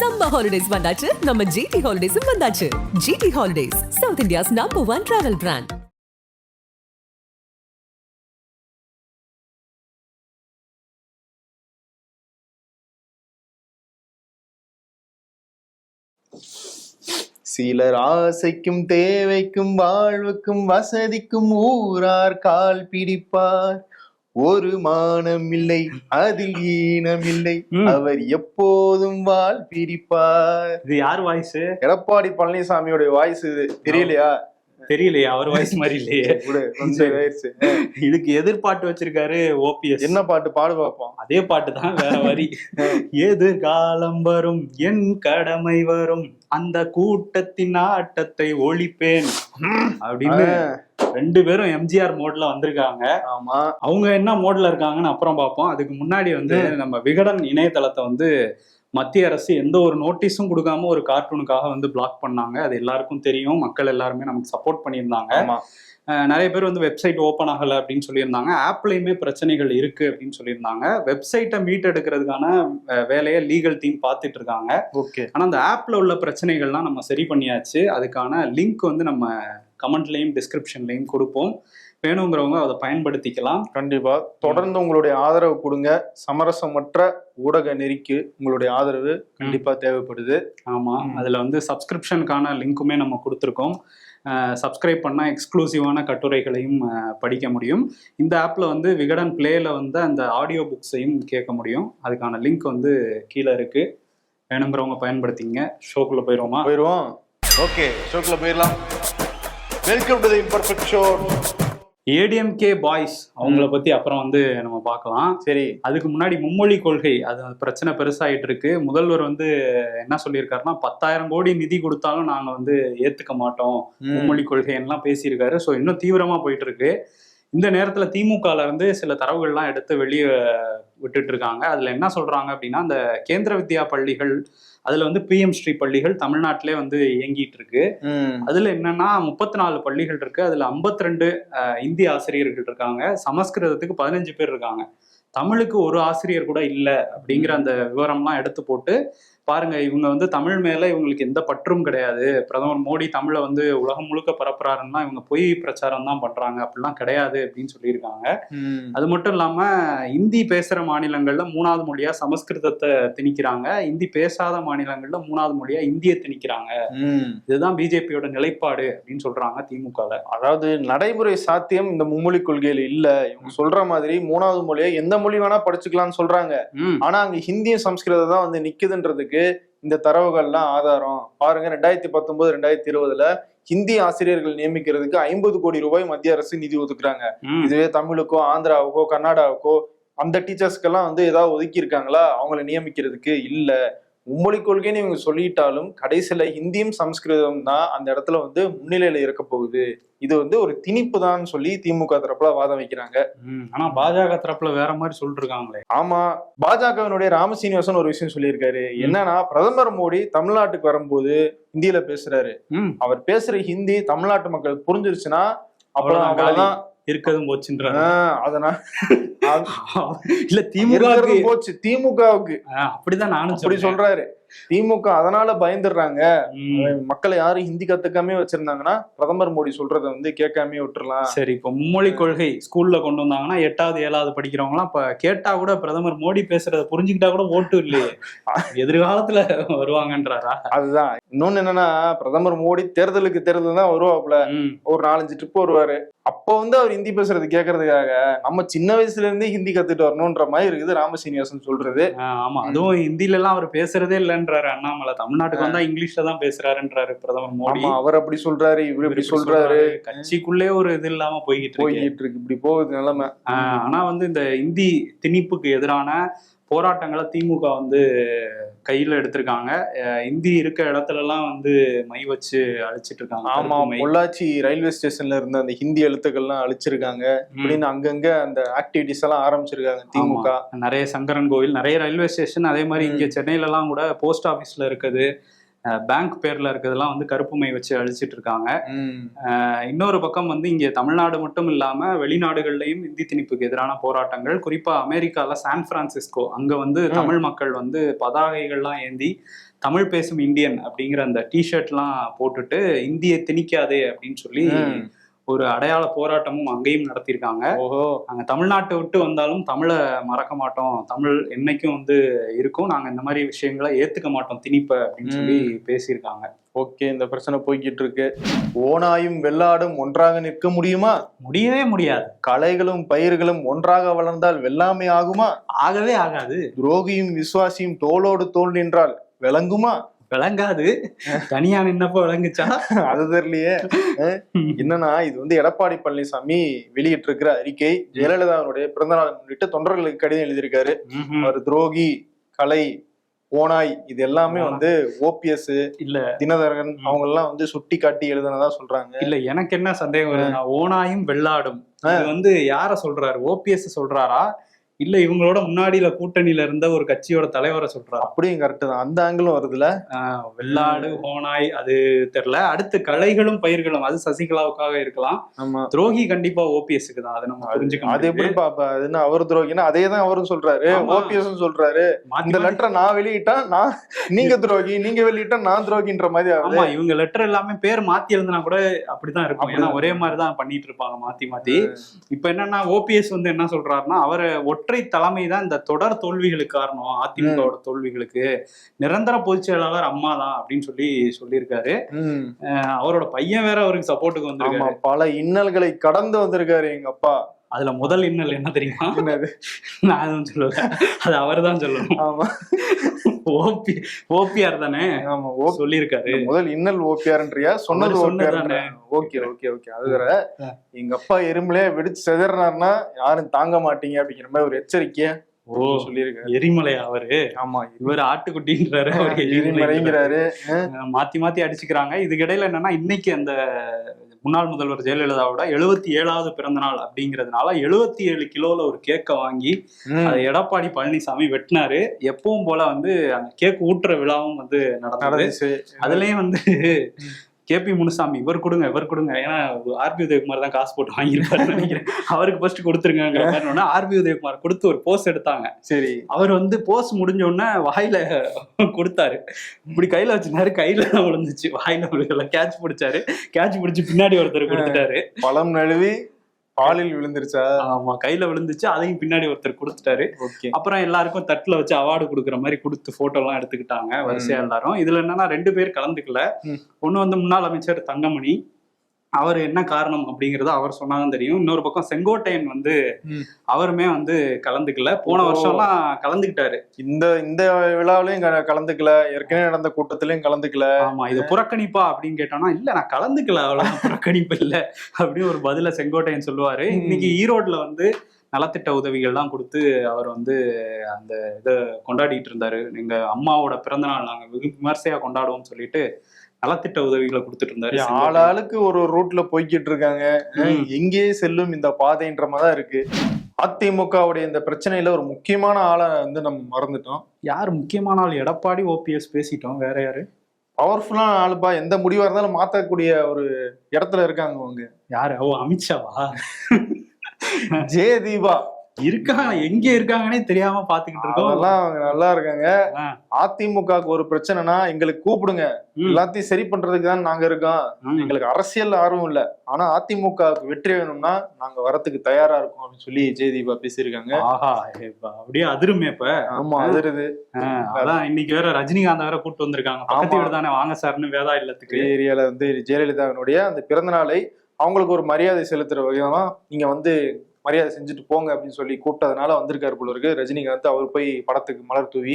Summer holidays வந்தாச்சு. நம்ம GT ஹாலிடேஸும் வந்தாச்சு. GT holidays South India's number one travel brand சிலர் ஆசைக்கும் தேவைக்கும் வாழ்வுக்கும் வசதிக்கும் ஊரார் கால் பிடிப்பார். ஒரு மானம் இல்லை அதில் ஈனம் இல்லை ம். அவர் எப்போதும் வால் பிடிப்பார் இது யார் வாய்ஸ்? எடப்பாடி பழனிசாமியோட வாய்ஸ் இது. தெரியலையா? தெரியலையே அவர் வாய்ஸ் மாதிரி இல்லையே. இதுக்கு எதிர்பாட்டு வச்சிருக்காரு ஓபிஎஸ் என்ன பாட்டு? பாடு பார்ப்போம் அதே பாட்டு தான் வேற வரி. எதிர்காலம் வரும் என் கடமை வரும் அந்த கூட்டத்தின் ஆட்டத்தை ஒழிப்பேன். அப்படின்னு ரெண்டு பேரும் எம்ஜிஆர் மோட்ல வந்திருக்காங்க. ஆமா. அவங்க என்ன மோட்ல இருக்காங்கன்னு அப்புறம் பார்ப்போம் அதுக்கு முன்னாடி வந்து நம்ம விகடன் இணையதளத்தை வந்து மத்திய அரசு எந்த ஒரு நோட்டீஸும் கொடுக்காம ஒரு கார்ட்டூனுக்காக வந்து பிளாக் பண்ணாங்க. அது எல்லாருக்கும் தெரியும். மக்கள் எல்லாருமே நமக்கு சப்போர்ட் பண்ணியிருந்தாங்க. நிறைய பேர் வந்து வெப்சைட் ஓப்பன் ஆகலை அப்படின்னு சொல்லியிருந்தாங்க. ஆப்லையுமே பிரச்சனைகள் இருக்கு அப்படின்னு சொல்லியிருந்தாங்க. வெப்சைட்டை மீட் எடுக்கிறதுக்கான வேலையை லீகல் டீம் பார்த்துட்டு இருக்காங்க. ஓகே. ஆனால் அந்த ஆப்ல உள்ள பிரச்சனைகள்லாம் நம்ம சரி பண்ணியாச்சு. அதுக்கான லிங்க் வந்து நம்ம கமெண்ட்லையும் டிஸ்கிரிப்ஷன்லையும் கொடுப்போம். வேணுங்கிறவங்க அதை பயன்படுத்திக்கலாம். கண்டிப்பா. தொடர்ந்து உங்களுடைய ஆதரவு கொடுங்க. சமரசமற்ற ஊடக நெறிக்கு உங்களுடைய ஆதரவு கண்டிப்பா தேவைப்படுது. ஆமா. ம். அதுல வந்து சப்ஸ்கிரிப்ஷனுக்கான லிங்க்குமே நம்ம கொடுத்துருக்கோம். சப்ஸ்கிரைப் பண்ணா எக்ஸ்க்ளூசிவான கட்டுரைகளையும் படிக்க முடியும். இந்த ஆப்ல வந்து விகடன் பிளேல வந்து அந்த ஆடியோ புக்ஸையும் கேட்க முடியும். அதுக்கான லிங்க் வந்து கீழே இருக்கு. வேணுங்கிறவங்க பயன்படுத்திங்க. ஷோக்குள்ள போயிடுவோமா? போயிருவோம் ஓகே. ஷோக்குள்ள போயிடலாம். Welcome to the imperfect show ADMK boys அவங்கள பத்தி அப்புறம் வந்து நம்ம பார்க்கலாம். சரி அதுக்கு முன்னாடி மும்மொழி கொள்கை அது பிரச்சனை பெருசாயிட்டு இருக்கு. முதல்வர் வந்து என்ன சொல்லியிருக்காருன்னா பத்தாயிரம் கோடி நிதி கொடுத்தாலும் நாங்க வந்து ஏத்துக்க மாட்டோம். மும்மொழி கொள்கையெல்லாம் பேசியிருக்காரு. ஸோ இன்னும் தீவிரமா போயிட்டு இருக்கு. இந்த நேரத்துல திமுகல இருந்து சில தரவுகள்லாம் எடுத்து வெளியே விட்டுட்டு இருக்காங்க அதுல என்ன சொல்றாங்க அப்படின்னா அந்த கேந்திர வித்யா பள்ளிகள் அதுல வந்து பிஎம் ஸ்ரீ பள்ளிகள் தமிழ்நாட்டிலே வந்து இயங்கிட்டு இருக்கு. அதுல என்னன்னா முப்பத்தி நாலு பள்ளிகள் இருக்கு. அதுல 52 ரெண்டு இந்தி ஆசிரியர்கள் இருக்காங்க. சமஸ்கிருதத்துக்கு பதினஞ்சு பேர் இருக்காங்க. தமிழுக்கு ஒரு ஆசிரியர் கூட இல்ல அப்படிங்கிற அந்த விவரம்லாம் எடுத்து போட்டு பாருங்க இவங்க வந்து தமிழ் மேல இவங்களுக்கு எந்த பற்றும் கிடையாது. பிரதமர் மோடி தமிழை வந்து உலகம் முழுக்க பரப்புறாருன்னா இவங்க பொய் பிரச்சாரம் தான் பண்றாங்க. அப்படிலாம் கிடையாது அப்படின்னு சொல்லியிருக்காங்க. அது மட்டும் இல்லாம இந்தி பேசுற மாநிலங்கள்ல மூணாவது மொழியா சமஸ்கிருதத்தை திணிக்கிறாங்க. இந்தி பேசாத மாநிலங்கள்ல மூணாவது மொழியா இந்திய திணிக்கிறாங்க. இதுதான் பிஜேபியோட நிலைப்பாடு அப்படின்னு சொல்றாங்க திமுகல. அதாவது நடைமுறை சாத்தியம் இந்த மும்மொழி கொள்கையில இல்ல. இவங்க சொல்ற மாதிரி மூணாவது மொழியை எந்த மொழி வேணா படிச்சுக்கலாம்னு சொல்றாங்க. ஆனா அங்க ஹிந்தியும் சம்ஸ்கிருதம் தான் வந்து நிக்குதுன்றதுக்கு இந்த தரவுகள்லாம் ஆதாரம். பாருங்க ரெண்டாயிரத்தி பத்தொன்பது ரெண்டாயிரத்தி இருபதுல ஹிந்தி ஆசிரியர்கள் நியமிக்கிறதுக்கு ஐம்பது கோடி ரூபாய் மத்திய அரசு நிதி ஒதுக்குறாங்க. இதுவே தமிழுக்கோ ஆந்திராவுக்கோ கர்நாடகாவுக்கோ அந்த டீச்சர்ஸ்க்கெல்லாம் வந்து ஏதாவது ஒதுக்கி இருக்காங்களா? அவங்கள நியமிக்கிறதுக்கு இல்ல. மும்மொழி கொள்கைன்னு இவங்க சொல்லிட்டாலும் கடைசியில ஹிந்தியும் சம்ஸ்கிருதம் தான் அந்த இடத்துல வந்து முன்னிலையில இருக்க போகுது. இது வந்து ஒரு திணிப்பு தான் சொல்லி திமுக தரப்புல வாதம் வைக்கிறாங்க. ஆனா பாஜக தரப்புல வேற மாதிரி சொல்லிட்டு இருக்காங்களே ஆமா பாஜகவினுடைய ராமசீனிவாசன் ஒரு விஷயம் சொல்லியிருக்காரு. என்னன்னா பிரதமர் மோடி தமிழ்நாட்டுக்கு வரும்போது ஹிந்தியில பேசுறாரு. அவர் பேசுற ஹிந்தி தமிழ்நாட்டு மக்கள் புரிஞ்சிருச்சுன்னா அப்புறம் அவ்வளவுதான் இருக்கதும் போச்சுன்ற அதனால இல்ல திமுக போச்சு. திமுகவுக்கு. அப்படிதான் நானும் அப்படி. சொல்றாரு. திமுக அதனால பயந்துடுறாங்க. மக்களை யாரும் ஹிந்தி கத்துக்காமே வச்சிருந்தாங்கன்னா பிரதமர் மோடி சொல்றத வந்து கேட்காம விட்டுறலாம். சரி இப்ப மும்மொழி கொள்கை ஸ்கூல்ல கொண்டு வந்தாங்கன்னா எட்டாவது ஏழாவது படிக்கிறவங்க எல்லாம் இப்ப கேட்டா கூட பிரதமர் மோடி பேசுறத புரிஞ்சுக்கிட்டா கூட ஓட்டு இல்லையே. எதிர்காலத்துல வருவாங்கன்றாரா? அதுதான். இன்னொன்னு என்னன்னா பிரதமர் மோடி தேர்தலுக்கு தேர்தல் தான் வருவாப்புல. ஒரு நாலஞ்சு ட்ரிப் வருவாரு. அப்போ வந்து அவர் ஹிந்தி பேசுறது கேட்கறதுக்காக நம்ம சின்ன வயசுல இருந்தே ஹிந்தி கத்துட்டு வரணும்ன்ற மாதிரி இருக்குது ராமசீனிவாசன் சொல்றது. ஆமா. அதுவும் ஹிந்தில எல்லாம் அவர் பேசுறதே இல்லைன்றாரு அண்ணாமலை. தமிழ்நாட்டுக்கு வந்தா இங்கிலீஷ்ல தான் பேசுறாருன்றாரு பிரதமர் மோடி. அவர் அப்படி சொல்றாரு இவர் இப்படி சொல்றாரு. கட்சிக்குள்ளே ஒரு இது இல்லாம போய்கிட்டு போய்கிட்டு இருக்கு இப்படி போகுது நிலைமை. ஆஹ் ஆனா வந்து இந்த இந்தி திணிப்புக்கு எதிரான போராட்டங்களை திமுக வந்து கையில எடுத்திருக்காங்க. இந்தி இருக்க இடத்துல எல்லாம் வந்து மை வச்சு அழிச்சிட்டு இருக்காங்க. ஆமா. பொள்ளாச்சி ரயில்வே ஸ்டேஷன்ல இருந்த அந்த ஹிந்தி எழுத்துக்கள்லாம் அழிச்சிருக்காங்க. அப்படின்னு அங்கங்க அந்த ஆக்டிவிட்டிஸ் எல்லாம் ஆரம்பிச்சிருக்காங்க திமுக. நிறைய சங்கரன் கோவில் நிறைய ரயில்வே ஸ்டேஷன் அதே மாதிரி இங்க சென்னையில எல்லாம் கூட போஸ்ட் ஆபீஸ்ல இருக்குது. பேங்க் பேர்ல இருக்கிறதெல்லாம் வந்து கருப்பு மை வச்சு அழிச்சிட்டு இருக்காங்க இன்னொரு பக்கம் வந்து இங்கே தமிழ்நாடு மட்டும் இல்லாம வெளிநாடுகள்லயும் இந்தி திணிப்புக்கு எதிரான போராட்டங்கள் குறிப்பா அமெரிக்கால சான் பிரான்சிஸ்கோ அங்க வந்து. தமிழ் மக்கள் வந்து பதாகைகள்லாம் ஏந்தி தமிழ் பேசும் இந்தியன் அப்படிங்கிற அந்த டிஷர்ட்லாம் போட்டுட்டு இந்தியை திணிக்காதே அப்படின்னு சொல்லி. ஒரு அடையாள போராட்டமும் அங்கேயும் நடத்தியிருக்காங்க. ஓஹோ. நாங்க தமிழ்நாட்டை விட்டு வந்தாலும் தமிழை மறக்க மாட்டோம். தமிழ் என்னைக்கும் வந்து இருக்கும். நாங்க இந்த மாதிரி விஷயங்களை ஏத்துக்க மாட்டோம். திணிப்ப அப்படின்னு சொல்லி பேசியிருக்காங்க. ஓகே இந்த பிரச்சனை போய்கிட்டு இருக்கு. ஓனாயும் வெள்ளாடும் ஒன்றாக நிற்க முடியுமா? முடியவே முடியாது. கலைகளும் பயிர்களும் ஒன்றாக வளர்ந்தால் வெள்ளாமை ஆகுமா? ஆகவே ஆகாது. துரோகியும் விசுவாசியும் தோளோடு தோள் நின்றால் விளங்குமா? விளங்காது. தனியா நின்னப்போ விளங்குச்சா? அது தெரியலையே. என்னன்னா இது வந்து எடப்பாடி பழனிசாமி வெளியிட்டு இருக்கிற அறிக்கை ஜெயலலிதாவுடைய பிறந்தநாள் முன்னிட்டு தொண்டர்களுக்கு கடிதம் எழுதியிருக்காரு. அவர் துரோகி கலை ஓனாய் இது எல்லாமே. வந்து ஓபிஎஸ் இல்ல. தினதரன் அவங்க எல்லாம் வந்து சுட்டி காட்டி எழுதுனதா சொல்றாங்க. இல்ல எனக்கு என்ன சந்தேகம் ஓனாயும் வெள்ளாடும். இது வந்து யார சொல்றாரு? ஓபிஎஸ் சொல்றாரா? இல்ல இவங்களோட முன்னாடியில கூட்டணியில இருந்த ஒரு கட்சியோட தலைவரை சொல்றாரா. அப்படியும் கரெக்ட் தான். அந்த ஆங்கிளும் வருதுல. வெள்ளாடு ஓனாய் அது தெரியல. அடுத்து கலைகளும் பயிர்களும் அது சசிகலாவுக்காக இருக்கலாம். ஆமா. துரோகி கண்டிப்பா ஓபிஎஸ்க்கு தான். அதை நம்ம புரிஞ்சுக்க அது எப்படி. பாப்பா? என்ன அவர் துரோகினா அதே தான் அவரும் சொல்றாரு. ஓபிஎஸ் சொல்றாரு. இந்த லெட்டரை நான் வெளியிட்டா நான் நீங்க துரோகி நீங்க வெளியிட்டா நான் துரோகின்ற மாதிரி ஆமா இவங்க லெட்டர் எல்லாமே பேர் மாத்தி எழுதுனா கூட அப்படிதான் இருக்கும். ஏன்னா. ஒரே மாதிரி தான் பண்ணிட்டு இருப்பாங்க மாத்தி மாத்தி. இப்ப என்னன்னா ஓபிஎஸ் வந்து என்ன சொல்றாருன்னா அவர் ஒற்றை தலைமை தான் இந்த தொடர் தோல்விகளுக்கு காரணம் அதிமுகவோட தோல்விகளுக்கு. நிரந்தர பொதுச் செயலாளர் அம்மா தான் அப்படின்னு சொல்லி சொல்லியிருக்காரு. அவரோட பையன் வேற அவருக்கு சப்போர்ட்டுக்கு வந்திருக்காரு. பல இன்னல்களை கடந்து வந்திருக்காரு எங்க அப்பா. அதுல முதல் இன்னல் என்ன தெரியுமா? நான் எதுவும் சொல்லல. அது அவர் தான் சொல்லணும். ஆமா. ஓபி ஓபிஆர் தானே? ஆமா ஓ சொல்லியிருக்காரு. முதல் இன்னல் ஓபிஆர்ன்றியா? சொன்னது. OPR okay okay okay. அது வேற. எங்க அப்பா எறும்புலே வெடிச்சு செதறினார்னா யாரும் தாங்க மாட்டீங்க அப்படிங்கிற மாதிரி ஒரு எச்சரிக்கைய ஓ சொல்லியிருக்காரு. எரிமலை அவரு? ஆமா இவர் ஆட்டுக்குட்டின்றாரு. எரிமலைங்கிறாரு. மாத்தி மாத்தி அடிச்சுக்கிறாங்க. இதுக்கிடையில என்னன்னா இன்னைக்கு அந்த முன்னாள் முதல்வர் ஜெயலலிதாவோட எழுபத்தி ஏழாவது பிறந்த நாள் அப்படிங்கிறதுனால எழுபத்தி ஏழு கிலோல ஒரு கேக்கை வாங்கி. அதை எடப்பாடி பழனிசாமி வெட்டினாரு. எப்பவும் போல வந்து அந்த கேக் ஊட்டுற விழாவும் வந்து நடந்தது. அதுலயும் வந்து கேபி முனுசாமி இவர் கொடுங்க இவர் கொடுங்க. ஏன்னா ஆர்பி உதயகுமார் தான் காசு போட்டு வாங்கியிருப்பாருன்னு நினைக்கிறேன். அவருக்கு ஃபர்ஸ்ட் கொடுத்துருங்கிற மாதிரி ஆர்பி உதயகுமார் கொடுத்து ஒரு போஸ் எடுத்தாங்க. சரி. அவர் வந்து போஸ் முடிஞ்ச உடனே வாயில கொடுத்தாரு. இப்படி கையில வச்சிருந்தாரு கையில தான் விழுந்துச்சு. வாயில விழுகல. கேட்ச் பிடிச்சாரு. கேட்ச் பிடிச்சு பின்னாடி ஒருத்தர் கொடுத்துட்டாரு. பழம் நழுவி பாலில் விழுந்துருச்சா? ஆமா கையில விழுந்துச்சு அதையும் பின்னாடி ஒருத்தர் கொடுத்துட்டாரு. ஓகே. அப்புறம் எல்லாருக்கும் தட்டுல வச்சு அவார்டு கொடுக்குற மாதிரி கொடுத்து போட்டோ எல்லாம் எடுத்துக்கிட்டாங்க வரிசையா எல்லாரும். இதுல என்னன்னா ரெண்டு பேர் கலந்துக்கல. ஒண்ணு வந்து முன்னாள் அமைச்சர் தங்கமணி அவர் என்ன காரணம் அப்படிங்கறது அவர் சொன்னாதான் தெரியும். இன்னொரு பக்கம் செங்கோட்டையன் வந்து. அவருமே வந்து கலந்துக்கல. போன ஓ. வருஷம்லாம் கலந்துக்கிட்டாரு. இந்த இந்த விழாவிலையும் கலந்துக்கல. ஏற்கனவே நடந்த கூட்டத்திலயும் கலந்துக்கல. ஆமா இது புறக்கணிப்பா அப்படின்னு கேட்டோம்னா இல்ல நான் கலந்துக்கல அவ்வளவு புறக்கணிப்பு இல்ல. அப்படின்னு ஒரு பதில செங்கோட்டையன் சொல்லுவாரு. இன்னைக்கு ஈரோட்ல வந்து நலத்திட்ட உதவிகள்லாம் கொடுத்து அவர் வந்து அந்த இதை கொண்டாடிட்டு இருந்தாரு. எங்க அம்மாவோட பிறந்த நாள் நாங்க விமர்சையா கொண்டாடுவோம்னு சொல்லிட்டு நலத்திட்ட உதவிகளை கொடுத்துட்டு இருந்தாரு ஆள். ஆளுக்கு ஒரு ஒரு ரூட்ல போய்கிட்டு இருக்காங்க ம். எங்கே செல்லும் இந்த பாதைன்ற மாதிரி இருக்கு. அதிமுகவுடைய இந்த பிரச்சனையில ஒரு முக்கியமான ஆளை வந்து நம்ம மறந்துட்டோம். யார் முக்கியமான ஆள்? எடப்பாடி ஓபிஎஸ் பேசிட்டோம். வேற யாரு? பவர்ஃபுல்லான ஆளுப்பா. எந்த முடிவா இருந்தாலும் மாத்தக்கூடிய ஒரு இடத்துல இருக்காங்க அவங்க. யாரு? ஓ அமித்ஷாவா? ஜே தீபா இருக்காங்க எங்க இருக்காங்கன்னே தெரியாம பாத்துக்கிட்டு இருக்கோம். அதெல்லாம் அவங்க நல்லா இருக்காங்க. ஆ. அதிமுகவுக்கு ஒரு பிரச்சனைனா எங்களுக்கு கூப்பிடுங்க. எல்லாத்தையும் சரி பண்றதுக்கு தான் நாங்க இருக்கோம். எங்களுக்கு அரசியல் ஆர்வம் இல்ல. ஆனா அதிமுகவுக்கு வெற்றி வேணும்னா நாங்க வரத்துக்கு தயாரா இருக்கோம் அப்படின்னு சொல்லி ஜெயதீபா பேசியிருக்காங்க. ஆஹா அப்படியே அதிருமே இப்ப. ஆமா அதிருது. அதான் இன்னைக்கு வேற ரஜினிகாந்த் வேற கூட்டு வந்திருக்காங்க. பக்கத்து. வீடு தானே வாங்க சார்னு வேதா இல்லத்துக்கு. ஏரியால வந்து ஜெயலலிதாவினுடைய அந்த பிறந்த நாளை அவங்களுக்கு ஒரு மரியாதை செலுத்துற விதமா நீங்க வந்து மரியாதை செஞ்சுட்டு போங்க அப்படின்னு சொல்லி கூப்பிட்டதுனால வந்திருக்காரு போல இருக்கு. ரஜினிகாந்த் அவர் போய் படத்துக்கு மலர் தூவி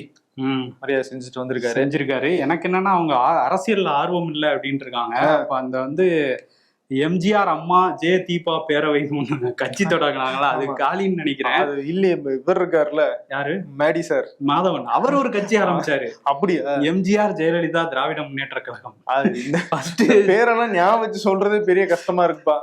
மரியாதை செஞ்சுட்டு வந்திருக்காரு. செஞ்சிருக்காரு. எனக்கு என்னன்னா அவங்க அரசியல்ல ஆர்வம் இல்லை அப்படின்ட்டு இருக்காங்க. அந்த வந்து எம்ஜிஆர் அம்மா ஜே தீபா பேரவை கட்சி தொடங்கினாங்களா அது. காலின்னு நினைக்கிறேன். அது இல்லையே இவர் இருக்காருல்ல. யாரு? மேடி சார். மாதவன். அவர் ஒரு கட்சி ஆரம்பிச்சாரு. அப்படியா? எம்ஜிஆர் ஜெயலலிதா திராவிட முன்னேற்ற கழகம். அது இந்த ஃபர்ஸ்ட் பேரெல்லாம் ஞாபகம் வச்சு சொல்றதே பெரிய கஷ்டமா இருக்குப்பா.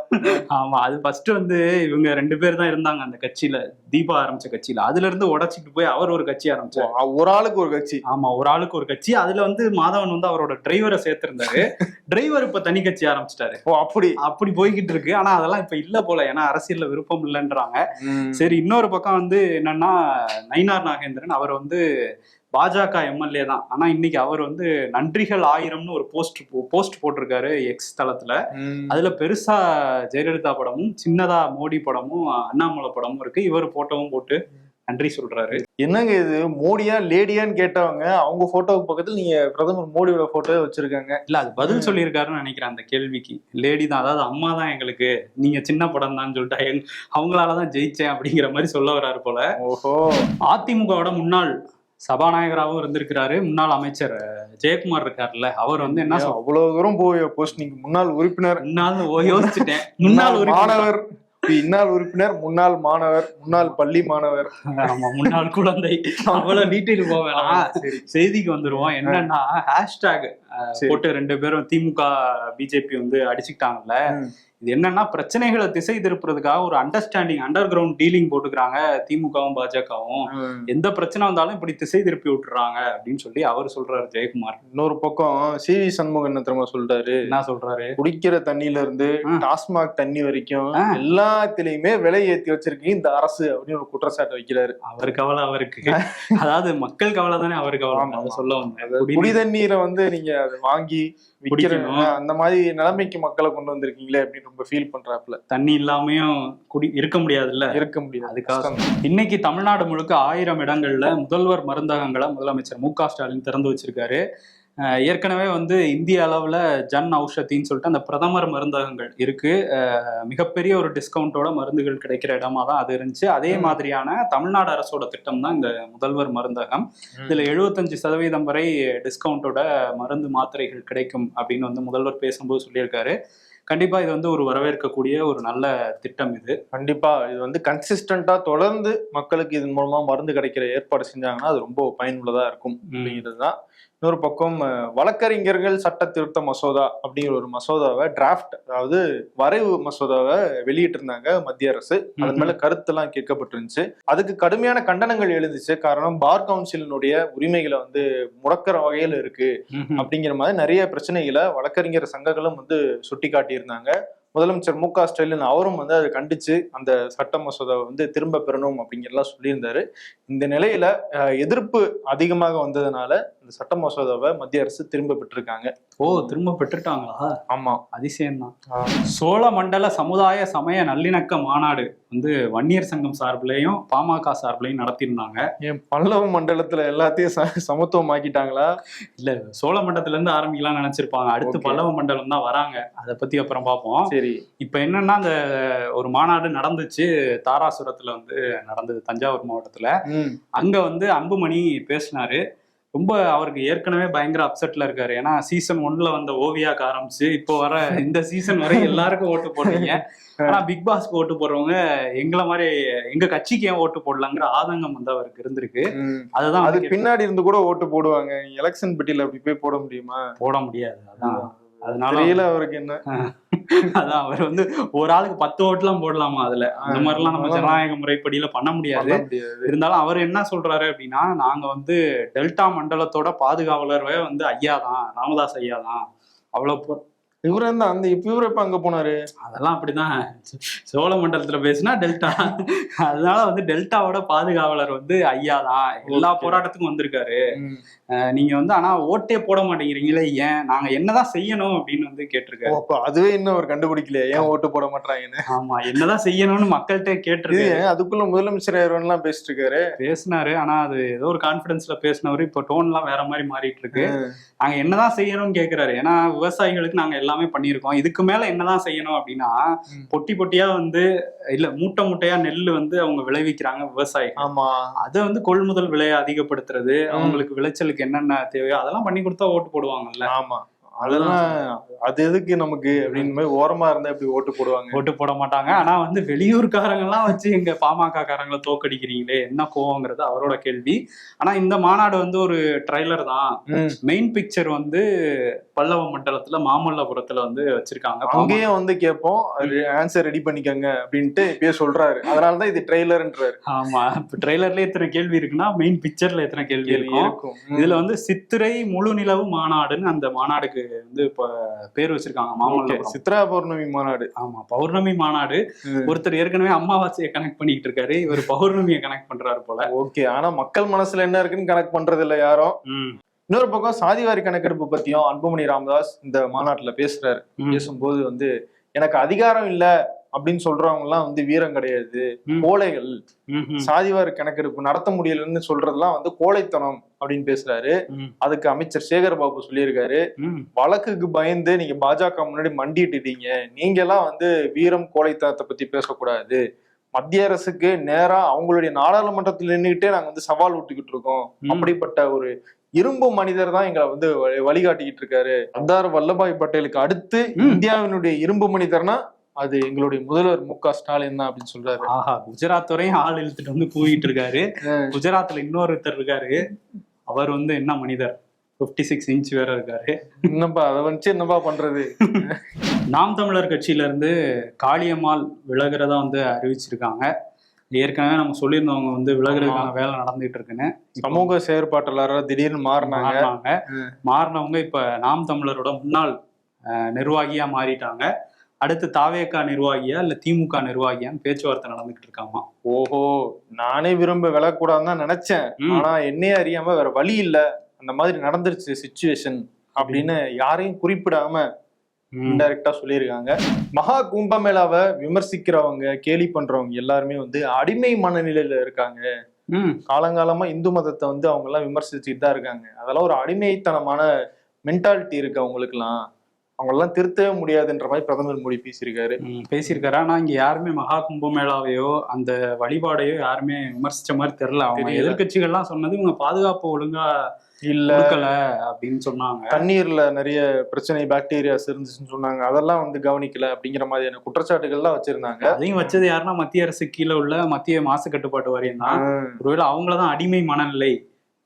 ஆமா அது ஃபர்ஸ்ட் வந்து இவங்க ரெண்டு பேர் தான் இருந்தாங்க அந்த கட்சியில. தீபா ஆரம்பிச்ச கட்சியில. அதுல இருந்து உடைச்சிட்டு போய் அவர் ஒரு கட்சி ஆரம்பிச்சாரு. ஒரு ஆளுக்கு ஒரு கட்சி. ஆமா ஒரு ஆளுக்கு ஒரு கட்சி. அதுல வந்து மாதவன் வந்து அவரோட டிரைவரை சேர்த்திருந்தாரு. டிரைவர் இப்ப தனி கட்சி ஆரம்பிச்சிட்டாரு. ஓ அப்படி. அப்படி போய்கிட்டு இருக்கு. ஆனா அதெல்லாம் இப்ப இல்ல போல. ஏன்னா அரசியல்ல விருப்பம் இல்லைன்றாங்க. சரி இன்னொரு பக்கம் வந்து என்னன்னா நயினார் நாகேந்திரன் அவர் வந்து பாஜக எம்எல்ஏ தான். ஆனா இன்னைக்கு அவர் வந்து நன்றிகள் ஆயிரம்னு ஒரு போஸ்ட் போஸ்ட் போட்டிருக்காரு எக்ஸ் தளத்துல. அதுல பெருசா ஜெயலலிதா படமும் சின்னதா மோடி படமும் அண்ணாமலை படமும் இருக்கு. இவர் போட்டோவும் போட்டு. நன்றி சொல்றாரு. என்னங்க இது? மோடியா லேடியான்னு கேட்டவங்க அவங்க போட்டோவுக்கு பக்கத்துல நீங்க பிரதமர் மோடியோட போட்டோ வச்சிருக்காங்க. இல்ல அது பதில் சொல்லியிருக்காருன்னு நினைக்கிறேன் அந்த கேள்விக்கு. லேடி தான் அதாவது அம்மா தான் எங்களுக்கு. நீங்க சின்ன படம் தான் சொல்லிட்டா எங்க- அவங்களாலதான் ஜெயிச்சேன் அப்படிங்கிற மாதிரி சொல்ல வர்றாரு போல. ஓஹோ. அதிமுகவோட முன்னாள் சபாநாயகராகவும் இருந்திருக்கிறாரு. முன்னாள் அமைச்சர் ஜெயக்குமார் இருக்காருல்ல அவர் வந்து என்ன அவ்வளவு தூரம் போய் போஸ்ட் நீங்க முன்னாள் உறுப்பினர். முன்னாள் யோசிச்சுட்டேன். முன்னாள். மாணவர். இன்னாள் உறுப்பினர் முன்னாள் மாணவர் முன்னாள் பள்ளி மாணவர். ஆமா முன்னாள் குழந்தை. அவ்வளவு டீட்டெயில் சரி. செய்திக்கு வந்துருவோம். என்னன்னா ஹேஷ்டேக். போட்டு ரெண்டு பேரும் திமுக பிஜேபி வந்து அடிச்சுக்கிட்டாங்கல்ல. இது என்னன்னா பிரச்சனைகளை திசை திருப்புறதுக்காக ஒரு அண்டர்ஸ்டாண்டிங் அண்டர் கிரவுண்ட் டீலிங் போட்டுக்கிறாங்க திமுகவும் பாஜகவும். எந்த பிரச்சனை வந்தாலும் இப்படி திசை திருப்பி விட்டுறாங்க அப்படின்னு சொல்லி அவர் சொல்றாரு ஜெயக்குமார் இன்னொரு பக்கம் சி வி சண்முகம் என்ன தெரியுமா சொல்றாரு என்ன சொல்றாரு குடிக்கிற தண்ணியில இருந்து. டாஸ்மாக் தண்ணி வரைக்கும். எல்லாத்திலயுமே விலை ஏத்தி வச்சிருக்கீங்க இந்த அரசு அப்படின்னு ஒரு குற்றச்சாட்டு வைக்கிறாரு அவர் கவலை அவருக்கு அதாவது மக்கள் கவலை தானே அவர் கவலை. சொல்ல வந்தேன் குடி தண்ணீரை வந்து நீங்க அதை வாங்கி. அந்த மாதிரி நிலைமைக்கு மக்களை கொண்டு வந்திருக்கீங்களே அப்படின்னு ரொம்ப ஃபீல் பண்றாப்புல. தண்ணி இல்லாமையும் குடி இருக்க முடியாதுல்ல? இருக்க முடியாது. அதுக்காக. இன்னைக்கு தமிழ்நாடு முழுக்க ஆயிரம் இடங்கள்ல முதல்வர் மருந்தகங்களை முதலமைச்சர் மு க ஸ்டாலின் திறந்து வச்சிருக்காரு. ஏற்கனவே வந்து இந்திய அளவுல ஜன் ஔஷதின்னு சொல்லிட்டு அந்த பிரதமர் மருந்தகங்கள் இருக்கு. அஹ் மிகப்பெரிய ஒரு டிஸ்கவுண்டோட மருந்துகள் கிடைக்கிற இடமா தான் அது இருந்துச்சு. அதே. மாதிரியான தமிழ்நாடு அரசோட திட்டம் தான் இந்த முதல்வர் மருந்தகம். இதுல எழுபத்தஞ்சு சதவீதம் வரை டிஸ்கவுண்டோட மருந்து மாத்திரைகள் கிடைக்கும் அப்படின்னு வந்து முதல்வர் பேசும்போது சொல்லியிருக்காரு. கண்டிப்பா இது வந்து ஒரு வரவேற்கக்கூடிய ஒரு நல்ல திட்டம் இது. கண்டிப்பா. இது வந்து கன்சிஸ்டண்டா தொடர்ந்து மக்களுக்கு இதன் மூலமா மருந்து கிடைக்கிற ஏற்பாடு செஞ்சாங்கன்னா அது ரொம்ப பயனுள்ளதா இருக்கும் அப்படிங்கிறது தான் இன்னொரு பக்கம் வழக்கறிஞர்கள் சட்ட திருத்த மசோதா அப்படிங்கிற ஒரு மசோதாவை டிராஃப்ட் அதாவது வரைவு மசோதாவை வெளியிட்டிருந்தாங்க மத்திய அரசு. அதன் மேல கருத்தெல்லாம் கேட்கப்பட்டிருந்துச்சு. அதுக்கு கடுமையான கண்டனங்கள் எழுந்துச்சு. காரணம் பார் கவுன்சிலினுடைய உரிமைகளை வந்து முடக்கிற வகையில இருக்கு. அப்படிங்கிற மாதிரி நிறைய பிரச்சனைகளை வழக்கறிஞர் சங்கங்களும் வந்து சுட்டி காட்டியிருந்தாங்க முதலமைச்சர் மு க ஸ்டாலின் அவரும் வந்து அதை கண்டிச்சு அந்த சட்ட மசோதாவை வந்து திரும்ப பெறணும் அப்படிங்கிறலாம் சொல்லியிருந்தாரு. இந்த நிலையில எதிர்ப்பு அதிகமாக வந்ததுனால இந்த சட்ட மசோதாவை மத்திய அரசு திரும்ப பெற்றிருக்காங்க. ஓ திரும்ப பெற்றுட்டாங்களா? ஆமா. அதிசயம்தான். சோழ மண்டல சமுதாய சமய நல்லிணக்க மாநாடு வந்து வன்னியர் சங்கம் சார்பிலையும் பாமக சார்பிலையும் நடத்தியிருந்தாங்க. என் பல்லவ மண்டலத்துல எல்லாத்தையும் சமத்துவம் ஆக்கிட்டாங்களா இல்ல சோழ மண்டலத்துல இருந்து ஆரம்பிக்கலாம் நினைச்சிருப்பாங்க. அடுத்து. பல்லவ மண்டலம் தான் வராங்க. அதை பத்தி அப்புறம் பார்ப்போம். சரி. இப்ப என்னன்னா அந்த ஒரு மாநாடு நடந்துச்சு. தாராசுரத்துல வந்து நடந்தது தஞ்சாவூர் மாவட்டத்துல. அங்க வந்து அன்புமணி பேசினாரு. ரொம்ப அவருக்கு ஏற்கனவே பயங்கர அப்செட்ல இருக்காரு. ஏன்னா சீசன் ஒன்ல வந்த ஓவியாக்கு ஆரம்பிச்சு இப்போ வர இந்த சீசன் வரை எல்லாருக்கும் ஓட்டு போடுறீங்க ஆனா பிக் பாஸ்க்கு ஓட்டு போடுறவங்க எங்களை மாதிரி எங்க கட்சிக்கு ஏன் ஓட்டு போடலாங்கிற ஆதங்கம் வந்து அவருக்கு இருந்திருக்கு. அதுதான் அது வந்து கேட்டு- பின்னாடி இருந்து கூட ஓட்டு போடுவாங்க. எலெக்ஷன் பெட்டியில அப்படி போய் போட முடியுமா? போட முடியாது. அதான். அதனால அவருக்கு என்ன. அதான் அவர் வந்து ஒரு ஆளுக்கு பத்து ஓட்டுலாம் போடலாமா அதுல? அந்த மாதிரிலாம் நம்ம ஜனநாயக முறைப்படியில பண்ண முடியாது. இருந்தாலும் அவர் என்ன சொல்றாரு அப்படின்னா நாங்க வந்து டெல்டா மண்டலத்தோட பாதுகாவலரே வந்து ஐயா தான் ராமதாஸ் ஐயா தான் அவ்வளவு இவரு என்ன அந்த இப்ப இவரு எப்ப அங்க போனாரு. அதெல்லாம் அப்படிதான். சோழ மண்டலத்துல பேசினா டெல்டா. அதனால வந்து டெல்டாவோட பாதுகாவலர் வந்து ஐயா தான். எல்லா. போராட்டத்துக்கும் வந்திருக்காரு. நீங்க வந்து ஆனா ஓட்டே போட மாட்டேங்கிறீங்களே ஏன்? நாங்க என்னதான் செய்யணும் அப்படின்னு வந்து கேட்டிருக்காரு. அப்ப அதுவே இன்னும் அவர் கண்டுபிடிக்கலையா ஏன் ஓட்டு போட மாட்டாங்கன்னு ஆமா என்னதான் செய்யணும்னு மக்கள்கிட்ட ஏன் அதுக்குள்ள முதலமைச்சர் ஆயிரம் பேசிட்டு இருக்காரு பேசினாரு ஆனா அது ஏதோ ஒரு கான்பிடன்ஸ்ல பேசினவரு இப்போ டோன்லாம் வேற மாதிரி மாறிட்டு இருக்கு நாங்க என்னதான் செய்யணும்னு கேக்குறாரு. ஏன்னா விவசாயிகளுக்கு நாங்க எல்லாமே பண்ணியிருக்கோம். இதுக்கு மேல என்னதான் செய்யணும் அப்படின்னா. பொட்டி பொட்டியா வந்து இல்ல மூட்டை மூட்டையா நெல் வந்து அவங்க விளைவிக்கிறாங்க விவசாயிகள். ஆமா. அதை வந்து கொள்முதல் விலையை அதிகப்படுத்துறது அவங்களுக்கு விளைச்சலுக்கு என்னென்ன தேவையோ அதெல்லாம் பண்ணி கொடுத்தா ஓட்டு போடுவாங்கல்ல. ஆமா. அதெல்லாம் அது எதுக்கு நமக்கு அப்படின்னு மாதிரி ஓரமா இருந்தா இப்படி ஓட்டு போடுவாங்க? ஓட்டு போட மாட்டாங்க. ஆனா வந்து வெளியூர்காரங்க எல்லாம் வச்சு எங்க பாமக காரங்களை தோக்கடிக்கிறீங்களே என்ன கோவங்கிறது அவரோட கேள்வி. ஆனா இந்த மாநாடு வந்து ஒரு ட்ரைலர் தான். மெயின் பிக்சர் வந்து பல்லவ மண்டலத்துல மாமல்லபுரத்துல வந்து வச்சிருக்காங்க. அங்கேயும் வந்து கேட்போம். ஆன்சர் ரெடி பண்ணிக்கங்க அப்படின்ட்டு இப்பயே சொல்றாரு. அதனாலதான் இது ட்ரெய்லர்ன்றாரு ஆமா. இப்ப ட்ரெய்லர்ல எத்தனை கேள்வி இருக்குன்னா மெயின் பிக்சர்ல எத்தனை கேள்வி இருக்கும். இதுல வந்து சித்திரை முழு நிலவு மாநாடுன்னு அந்த மாநாடுக்கு வந்து இப்ப பேர் வச்சிருக்காங்க மாமல்லபுரம். சித்ரா பௌர்ணமி மாநாடு. ஆமா பௌர்ணமி மாநாடு. ஒருத்தர் ஏற்கனவே அமாவாசையை கனெக்ட் பண்ணிட்டு இருக்காரு. இவர் பௌர்ணமியை கனெக்ட் பண்றாரு போல. ஓகே ஆனா மக்கள் மனசுல என்ன இருக்குன்னு கணக்கு பண்றது இல்ல யாரும். இன்னொரு பக்கம் சாதிவாரி கணக்கெடுப்பு பத்தியும் அன்புமணி ராமதாஸ் இந்த மாநாட்டுல பேசுறாரு. பேசும்போது வந்து எனக்கு அதிகாரம் இல்ல அப்படின்னு சொல்றவங்க எல்லாம் வந்து வீரம் கிடையாது. கோழைகள். சாதிவாரி கணக்கெடுப்பு நடத்த முடியலன்னு சொல்றதெல்லாம் வந்து கோழைத்தனம் அப்படின்னு பேசுறாரு. அதுக்கு அமைச்சர் சேகர் பாபு சொல்லியிருக்காரு. வழக்குக்கு பயந்து நீங்க பாஜக முன்னாடி மண்டிட்டுட்டீங்க நீங்க எல்லாம் வந்து வீரம் கோழைத்தனத்தை பத்தி பேசக்கூடாது. மத்திய அரசுக்கு நேரா அவங்களுடைய நாடாளுமன்றத்தில் நின்றுகிட்டே நாங்க வந்து சவால் விட்டுக்கிட்டு இருக்கோம். அப்படிப்பட்ட ஒரு இரும்பு மனிதர் தான் எங்களை வந்து வழி- வழிகாட்டிக்கிட்டு இருக்காரு. சர்தார் வல்லபாய் பட்டேலுக்கு அடுத்து. இந்தியாவினுடைய இரும்பு மனிதர்னா அது எங்களுடைய முதல்வர் மு க ஸ்டாலின் தான் அப்படின்னு சொல்றாரு. ஆஹா குஜராத் வரையும் ஆள் இழுத்துட்டு வந்து கூவிட்டு இருக்காரு. குஜராத்ல இன்னொருத்தர் இருக்காரு. அவர் வந்து என்ன மனிதர்? 56 சிக்ஸ் இன்ச் வேற இருக்காரு. என்னப்பா அதை வச்சு என்னப்பா பண்றது? நாம் தமிழர் கட்சியில இருந்து காளியம்மாள் விலகிறதா வந்து அறிவிச்சிருக்காங்க. ஏற்கனவே நம்ம சொல்லியிருந்தவங்க வந்து விலகிறதுக்கான வேலை நடந்துட்டு இருக்குன்னு. சமூக செயற்பாட்டாளராக திடீர்னு மாறினாங்க. மாறினவங்க இப்ப நாம் தமிழரோட முன்னாள் நிர்வாகியா மாறிட்டாங்க. அடுத்து தாவேக்கா நிர்வாகியா இல்ல திமுக நிர்வாகியான்னு பேச்சுவார்த்தை நடந்துகிட்டு இருக்காமா? ஓஹோ நானே விரும்ப விலகக்கூடாதுன்னு தான் நினைச்சேன். ஆனா என்னையே அறியாம வேற வழி இல்ல. அந்த மாதிரி நடந்துருச்சு சுச்சுவேஷன் அப்படின்னு யாரையும் குறிப்பிடாம. இன்டைரக்டா சொல்லியிருக்காங்க. மகா கும்பமேளாவை விமர்சிக்கிறவங்க கேலி பண்றவங்க எல்லாருமே வந்து அடிமை மனநிலையில இருக்காங்க. காலங்காலமா இந்து மதத்தை வந்து அவங்க எல்லாம் விமர்சிச்சுட்டு தான் இருக்காங்க. அதெல்லாம் ஒரு அடிமைத்தனமான மென்டாலிட்டி இருக்கு அவங்களுக்குலாம் அவங்க எல்லாம் திருத்தவே முடியாதுன்ற மாதிரி பிரதமர் மோடி பேசியிருக்காரு. பேசியிருக்காரு. ஆனா இங்க யாருமே மகா கும்பமேளாவையோ அந்த வழிபாடையோ யாருமே விமர்சிச்ச மாதிரி தெரியல. அவங்க தெரியல. எதிர்க்கட்சிகள்லாம் சொன்னது இவங்க பாதுகாப்பு ஒழுங்கா இல்ல. அப்படின்னு சொன்னாங்க. தண்ணீர்ல நிறைய பிரச்சனை பாக்டீரியாஸ் இருந்துச்சுன்னு சொன்னாங்க. அதெல்லாம் வந்து கவனிக்கல அப்படிங்கிற மாதிரியான குற்றச்சாட்டுகள்லாம் வச்சிருந்தாங்க. அதையும் வச்சது யாருன்னா மத்திய அரசு கீழே உள்ள மத்திய மாசு கட்டுப்பாட்டு வாரியம் தான். ஒருவேளை அவங்களதான் அடிமை மனநிலை.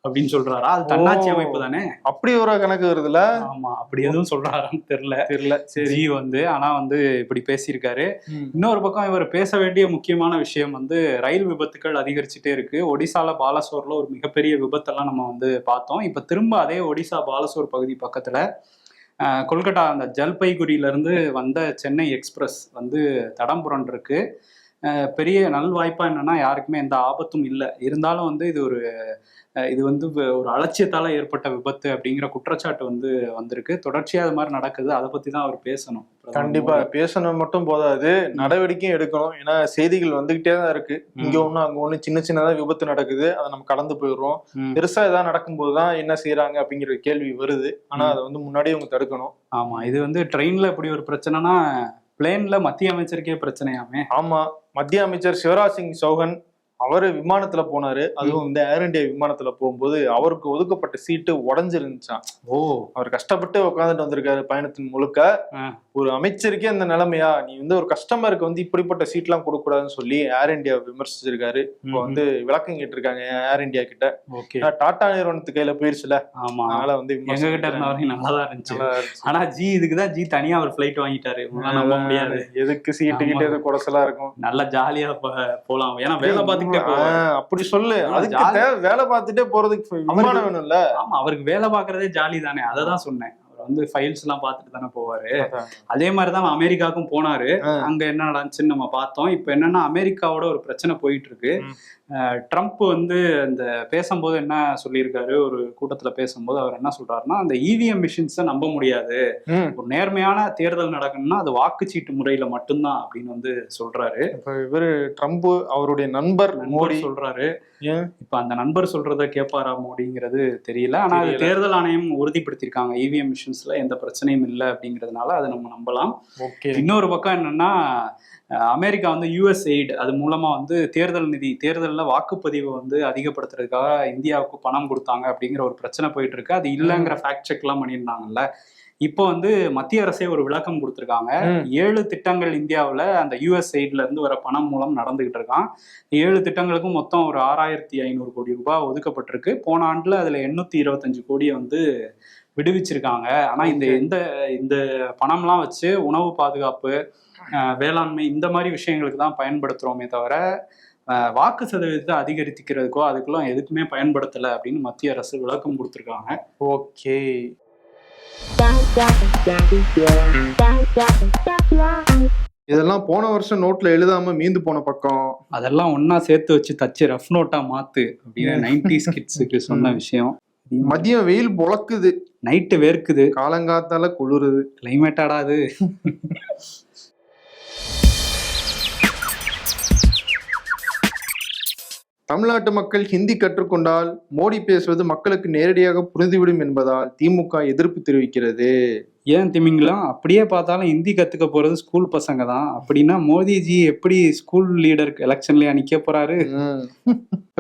அப்படின்னு சொல்றாரா? அது தன்னாட்சி. அமைப்பு தானே? அப்படி ஒரு கணக்கு வருதுல? ஆமா அப்படி எதுவும் சொல்றாரான்னு தெரியல. தெரியல சரி. வந்து ஆனா வந்து இப்படி பேசியிருக்காரு. இன்னொரு பக்கம் இவர் பேச வேண்டிய முக்கியமான விஷயம் வந்து ரயில் விபத்துக்கள் அதிகரிச்சுட்டே இருக்கு. ஒடிசால பாலசோர்ல ஒரு மிகப்பெரிய விபத்தெல்லாம் நம்ம வந்து பார்த்தோம். இப்ப திரும்ப அதே ஒடிசா பாலசோர் பகுதி பக்கத்துல கொல்கட்டா அந்த ஜல்பைகுரியில இருந்து வந்த சென்னை எக்ஸ்பிரஸ் வந்து தடம் புரண்டிருக்கு பெரிய நல்வாய்ப்பா என்னன்னா யாருக்குமே எந்த ஆபத்தும் இல்லை. இருந்தாலும் வந்து இது ஒரு இது வந்து ஒரு அலட்சியத்தால ஏற்பட்ட விபத்து அப்படிங்கிற குற்றச்சாட்டு வந்து வந்திருக்கு. தொடர்ச்சியா அது மாதிரி நடக்குது. அதை பத்தி தான் அவர் பேசணும். கண்டிப்பா. பேசணும் மட்டும் போதாது. நடவடிக்கையும் எடுக்கணும். ஏன்னா செய்திகள் வந்துகிட்டே தான் இருக்கு. இங்க ஒண்ணு அங்க ஒண்ணு சின்ன சின்னதா விபத்து நடக்குது. அதை நம்ம கடந்து போயிடுறோம். பெருசா ஏதாவது நடக்கும்போது தான் என்ன செய்யறாங்க அப்படிங்கிற கேள்வி வருது. ஆனா. அதை வந்து முன்னாடியே அவங்க தடுக்கணும். ஆமா. இது வந்து ட்ரெயின்ல இப்படி ஒரு பிரச்சனைனா பிளேன்ல மத்திய அமைச்சருக்கே பிரச்சனையாமே. ஆமா. மத்திய அமைச்சர் சிவராஜ் சிங் சௌஹன் அவரு விமானத்துல போனாரு. அதுவும் இந்த ஏர் இந்தியா விமானத்துல போகும்போது அவருக்கு ஒதுக்கப்பட்ட சீட்டு உடஞ்சிருந்துச்சான் ஓ. அவர் கஷ்டப்பட்டு உட்காந்துட்டு வந்திருக்காரு பயணத்தின் முழுக்க. ஒரு அமைச்சருக்கே அந்த நிலைமையா? நீ வந்து ஒரு கஸ்டமருக்கு வந்து இப்படிப்பட்ட சீட் எல்லாம் கொடுக்க கூடாதுன்னு சொல்லி ஏர் இந்தியா விமர்சிச்சிருக்காரு. இப்போ வந்து விளக்கம் கேட்டிருக்காங்க ஏர் இந்தியா கிட்ட. டாடா நிறுவனத்து கையில போயிருச்சுல. ஆமா. அதனால வந்து எங்க கிட்ட இருந்த வரைக்கும் நல்லாதான் இருந்துச்சு. ஆனா ஜி இதுக்குதான் ஜி தனியா ஒரு ஃபிளைட் வாங்கிட்டாரு. நம்ப முடியாது. எதுக்கு சீட்டு கிட்ட எது குடசலா இருக்கும்? நல்லா ஜாலியா போலாம். ஏன்னா வேலை பார்த்துக்கிட்டே அப்படி சொல்லு. அதுக்கு வேலை பார்த்துட்டே போறதுக்கு விமானம் வேணும்ல. ஆமா அவருக்கு வேலை பார்க்கறதே ஜாலி தானே. அதை தான் சொன்னேன். அவர் வந்து ஃபைல்ஸ் எல்லாம் பார்த்துட்டு தானே போவாரு. அதே மாதிரிதான் அமெரிக்காவுக்கும் போனாரு. அங்க என்ன நடந்துச்சுன்னு நம்ம பார்த்தோம். இப்போ என்னன்னா அமெரிக்காவோட ஒரு பிரச்சனை போயிட்டு இருக்கு. ட்ரம்ப் வந்து அந்த பேசும்போது என்ன சொல்லியிருக்காரு? ஒரு கூட்டத்துல பேசும்போது அவர் என்ன சொல்றாருன்னா அந்த E இவிஎம் மிஷின்ஸை நம்ப முடியாது. ஒரு நேர்மையான தேர்தல் நடக்கணும்னா அது வாக்குச்சீட்டு முறையில மட்டும்தான் அப்படின்னு வந்து சொல்றாரு. இவரு ட்ரம்ப் அவருடைய நண்பர் மோடி. சொல்றாரு? இப்ப அந்த நண்பர் சொல்றத கேட்பாரா மோடிங்கிறது தெரியல. ஆனா அது. தேர்தல் ஆணையம் உறுதிப்படுத்தியிருக்காங்க. E இவிஎம் மிஷின்ஸ்ல எந்த பிரச்சனையும் இல்லை அப்படிங்கிறதுனால அதை நம்ம நம்பலாம். இன்னொரு பக்கம் என்னன்னா அமெரிக்கா வந்து யுஎஸ் எய்ட் அது மூலமா வந்து தேர்தல் நிதி தேர்தல் தேர்தலில் வாக்குப்பதிவை வந்து அதிகப்படுத்துறதுக்காக இந்தியாவுக்கு பணம் கொடுத்தாங்க அப்படிங்கிற ஒரு பிரச்சனை போயிட்டு இருக்கு அது இல்லைங்கிற ஃபேக்ட் செக்லாம் பண்ணியிருந்தாங்கல்ல. இப்போ வந்து மத்திய அரசே ஒரு விளக்கம் கொடுத்துருக்காங்க. ஏழு திட்டங்கள் இந்தியாவில் அந்த யூஎஸ் சைட்ல இருந்து வர பணம் மூலம் நடந்துகிட்டு இருக்கான். ஏழு திட்டங்களுக்கும் மொத்தம் ஒரு ஆறாயிரத்தி ஐநூறு கோடி ரூபாய் ஒதுக்கப்பட்டிருக்கு. போன ஆண்டுல அதுல எண்ணூத்தி இருபத்தஞ்சு கோடியை வந்து விடுவிச்சிருக்காங்க. ஆனா இந்த. இந்த இந்த பணம்லாம் வச்சு உணவு பாதுகாப்பு வேளாண்மை இந்த மாதிரி விஷயங்களுக்கு தான் பயன்படுத்துறோமே தவிர வாக்கு சதவீதத்தை அதிகரிக்கிறதுக்கோ அதுக்கெல்லாம் எதுக்குமே பயன்படுத்தலை அப்படின்னு மத்திய அரசு விளக்கம் கொடுத்துருக்காங்க. ஓகே. இதெல்லாம் போன வருஷம் நோட்ல எழுதாம மீந்து போன பக்கம். அதெல்லாம் ஒண்ணா சேர்த்து வச்சு தச்சு ரஃப் நோட்டா மாத்து அப்படின்னு நைன்டிஸ் கிட்ஸுக்கு சொன்ன விஷயம். மதியம் வெயில் பொழக்குது. நைட்டு வேர்க்குது. காலங்காத்தால குளிருது. கிளைமேட்டாடா தமிழ்நாட்டு மக்கள் ஹிந்தி கற்றுக்கொண்டால் மோடி பேசுவது மக்களுக்கு நேரடியாக புரிந்துவிடும் என்பதால் திமுக எதிர்ப்பு தெரிவிக்கிறது. ஏன் திமிங்கலாம் அப்படியே பார்த்தாலும் ஹிந்தி கத்துக்க போறது ஸ்கூல் பசங்க தான். அப்படின்னா மோடிஜி எப்படி ஸ்கூல் லீடர் எலெக்ஷன்லயா நிக்க போறாரு? ம்.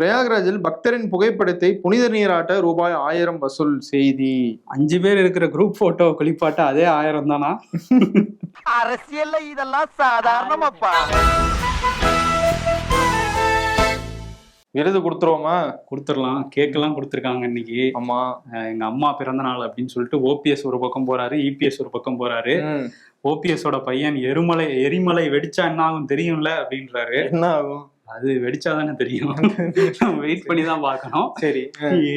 பிரயாக்ராஜில் பக்தரின் புகைப்படத்தை புனித நீராட்ட ரூபாய் ஆயிரம் வசூல் செய்தி. அஞ்சு பேர் இருக்கிற குரூப் போட்டோ குளிப்பாட்ட அதே ஆயிரம் தானா? அரசியல்ல இதெல்லாம் சாதாரணமாப்பா. விருது கொடுத்துருவோமா? கொடுத்துடலாம். கேக்கெல்லாம் கொடுத்துருக்காங்க இன்னைக்கு. ஆமா. எங்க அம்மா பிறந்த நாள் அப்படின்னு சொல்லிட்டு ஓபிஎஸ் ஒரு பக்கம் போறாரு இபிஎஸ் ஒரு பக்கம் போறாரு. ஓபிஎஸோட பையன் எருமலை எரிமலை வெடிச்சா என்ன ஆகும் தெரியும்ல அப்படின்றாரு. என்ன ஆகும்? அது வெடிச்சாதானே தெரியும். வெயிட் பண்ணி தான் பார்க்கணும். சரி.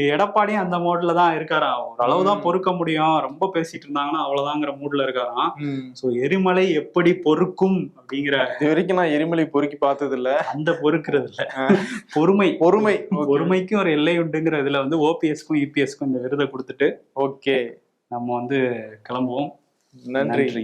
எடப்பாடியும் அந்த மூட்ல தான் இருக்காராம் ஓரளவு தான். பொறுக்க முடியும். ரொம்ப பேசிட்டு இருந்தாங்கன்னா அவ்வளவுதாங்கிற மூட்ல இருக்காராம். சோ எரிமலை எப்படி பொறுக்கும் அப்படிங்கிற இது வரைக்கும் நான் எரிமலை பொறுக்கி பார்த்தது இல்ல அந்த பொறுக்கிறது இல்ல பொறுமை. பொறுமை. பொறுமைக்கும் ஒரு எல்லை உண்டுங்கிற இதுல வந்து ஓபிஎஸ்க்கும் இபிஎஸ்க்கும் இந்த விருதை கொடுத்துட்டு ஓகே. நம்ம வந்து கிளம்புவோம். நன்றி.